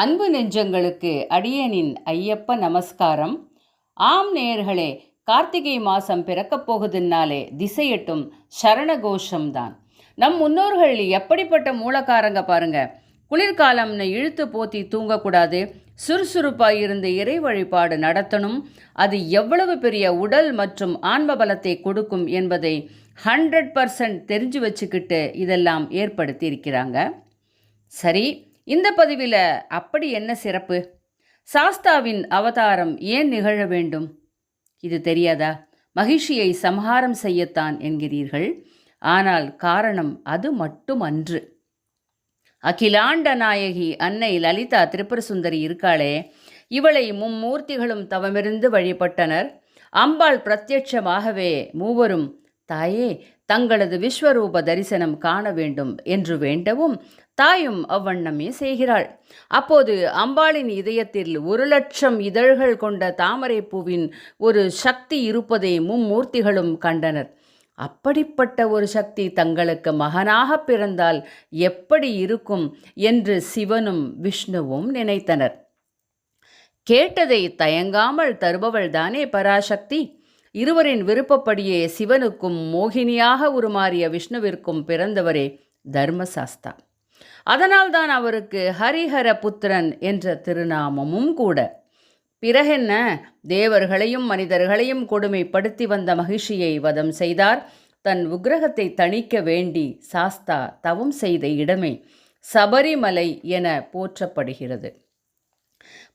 அன்பு நெஞ்சங்களுக்கு அடியனின் ஐயப்ப நமஸ்காரம். ஆம் நேயர்களே கார்த்திகை மாதம் பிறக்கப் போகுதுன்னாலே திசையட்டும் சரண கோஷம்தான் நம் முன்னோர்கள் எப்படிப்பட்ட மூலக்காரங்க பாருங்க. குளிர்காலம்னு இழுத்து போத்தி தூங்கக்கூடாது. சுறுசுறுப்பாக இருந்து இறை வழிபாடு நடத்தணும். அது எவ்வளவு பெரிய உடல் மற்றும் ஆன்ம பலத்தை கொடுக்கும் என்பதை ஹண்ட்ரட் பர்சன்ட் தெரிஞ்சு வச்சுக்கிட்டு இதெல்லாம் ஏற்படுத்தி இருக்கிறாங்க சரி இந்த பதிவில் அப்படி என்ன சிறப்பு? சாஸ்தாவின் அவதாரம் ஏன் நிகழ வேண்டும்? இது தெரியாதா? மகிழ்ச்சியை சம்ஹாரம் செய்யத்தான் என்கிறீர்கள். ஆனால் காரணம் அது மட்டும் அன்று அகிலாண்ட நாயகி அன்னை லலிதா திரிபுர சுந்தரி இருக்காளே. இவளை மும்மூர்த்திகளும் தவமிருந்து வழிபட்டனர். அம்பாள் பிரத்யட்சமாகவே மூவரும் தாயே தங்களது விஸ்வரூப தரிசனம் காண வேண்டும் என்று வேண்டவும் தாயும் அவ்வண்ணமே செய்கிறாள். அப்போது அம்பாளின் இதயத்தில் ஒரு லட்சம் இதழ்கள் கொண்ட தாமரை பூவின் ஒரு சக்தி இருப்பதை மும்மூர்த்திகளும் கண்டனர். அப்படிப்பட்ட ஒரு சக்தி தங்களுக்கு மகனாக பிறந்தால் எப்படி இருக்கும் என்று சிவனும் விஷ்ணுவும் நினைத்தனர். கேட்டதை தயங்காமல் தருபவள் தானே பராசக்தி? இருவரின் விருப்பப்படியே சிவனுக்கும் மோகினியாக உருமாறிய விஷ்ணுவிற்கும் பிறந்தவரே தர்மசாஸ்தா. அதனால்தான் அவருக்கு ஹரிஹர புத்திரன் என்ற திருநாமமும் கூட. பிறகென்ன? தேவர்களையும் மனிதர்களையும் கொடுமைப்படுத்தி வந்த மகிழ்ச்சியை வதம் செய்தார். தன் உக்கிரகத்தை தணிக்க வேண்டி சாஸ்தா தவம் செய்த இடமே சபரிமலை என போற்றப்படுகிறது.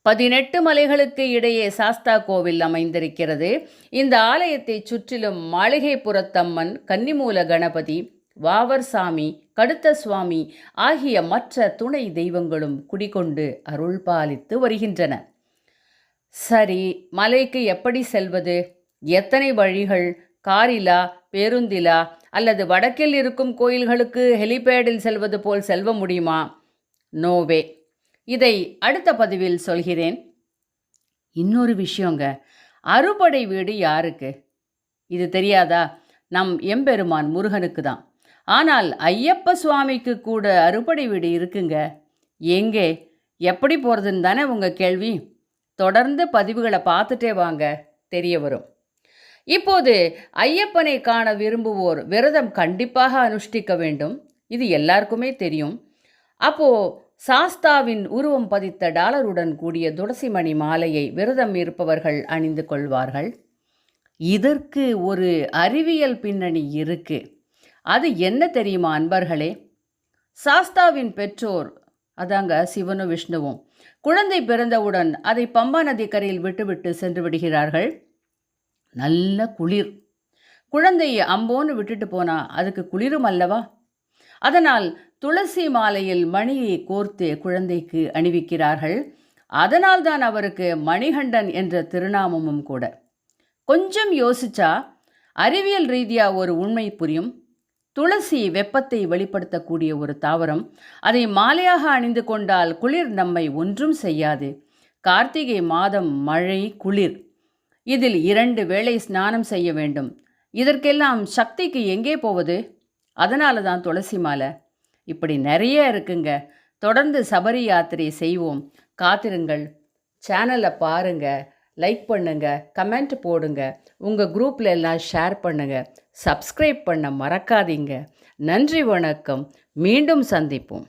பதினெட்டு மலைகளுக்கு இடையே சாஸ்தா கோவில் அமைந்திருக்கிறது. இந்த ஆலயத்தை சுற்றிலும் மாளிகைப்புறத்தம்மன் கன்னிமூல கணபதி வாவர்சாமி கடுத்த சுவாமி ஆகிய மற்ற துணை தெய்வங்களும் குடிகொண்டு அருள் பாலித்து வருகின்றன. சரி மலைக்கு எப்படி செல்வது? எத்தனை வழிகள்? காரிலா பேருந்திலா? அல்லது வடக்கில் இருக்கும் கோயில்களுக்கு ஹெலிபேடில் செல்வது போல் செல்வ முடியுமா? நோவே. இதை அடுத்த பதிவில் சொல்கிறேன். இன்னொரு விஷயங்க. அறுபடை வீடு யாருக்கு? இது தெரியாதா? நம் எம்பெருமான் முருகனுக்கு தான். ஆனால் ஐயப்ப சுவாமிக்கு கூட அறுபடை வீடு இருக்குங்க. எங்கே? எப்படி போகிறதுன்னு தானே உங்கள் கேள்வி. தொடர்ந்து பதிவுகளை பார்த்துட்டே வாங்க தெரிய வரும். இப்போது ஐயப்பனை காண விரும்புவோர் விரதம் கண்டிப்பாக அனுஷ்டிக்க வேண்டும். இது எல்லாருக்குமே தெரியும். அப்போது சாஸ்தாவின் உருவம் பதித்த டாலருடன் கூடிய துளசிமணி மாலையை விரதம் இருப்பவர்கள் அணிந்து கொள்வார்கள். இதற்கு ஒரு அறிவியல் பின்னணி இருக்குது அது என்ன தெரியுமா அன்பர்களே? சாஸ்தாவின் பெற்றோர் அதாங்க சிவனும் விஷ்ணுவும் குழந்தை பிறந்தவுடன் அதை பம்பா நதி கரையில் விட்டுவிட்டு சென்று விடுகிறார்கள். நல்ல குளிர். குழந்தையை அம்போன்னு விட்டுட்டு போனா அதுக்கு குளிரும் அல்லவா? அதனால் துளசி மாலையில் மணியை கோர்த்து குழந்தைக்கு அணிவிக்கிறார்கள். அதனால்தான் அவருக்கு மணிகண்டன் என்ற திருநாமமும் கூட. கொஞ்சம் யோசிச்சா அறிவியல் ரீதியாக ஒரு உண்மை புரியும். துளசி வெப்பத்தை வெளிப்படுத்தக்கூடிய ஒரு தாவரம். அதை மாலையாக அணிந்து கொண்டால் குளிர் நம்மை ஒன்றும் செய்யாது. கார்த்திகை மாதம் மழை குளிர். இதில் இரண்டு வேளை ஸ்நானம் செய்ய வேண்டும். இதற்கெல்லாம் சக்திக்கு எங்கே போவது? அதனால தான் துளசி மாலை. இப்படி நிறைய இருக்குங்க. தொடர்ந்து சபரி யாத்திரை செய்வோம். காத்திருங்கள். சேனலை பாருங்கள் லைக் பண்ணுங்கள் கமெண்ட் போடுங்க உங்கள் குரூப்பில் எல்லாம் ஷேர் பண்ணுங்கள் சப்ஸ்கிரைப் பண்ண மறக்காதீங்க. நன்றி வணக்கம். மீண்டும் சந்திப்போம்.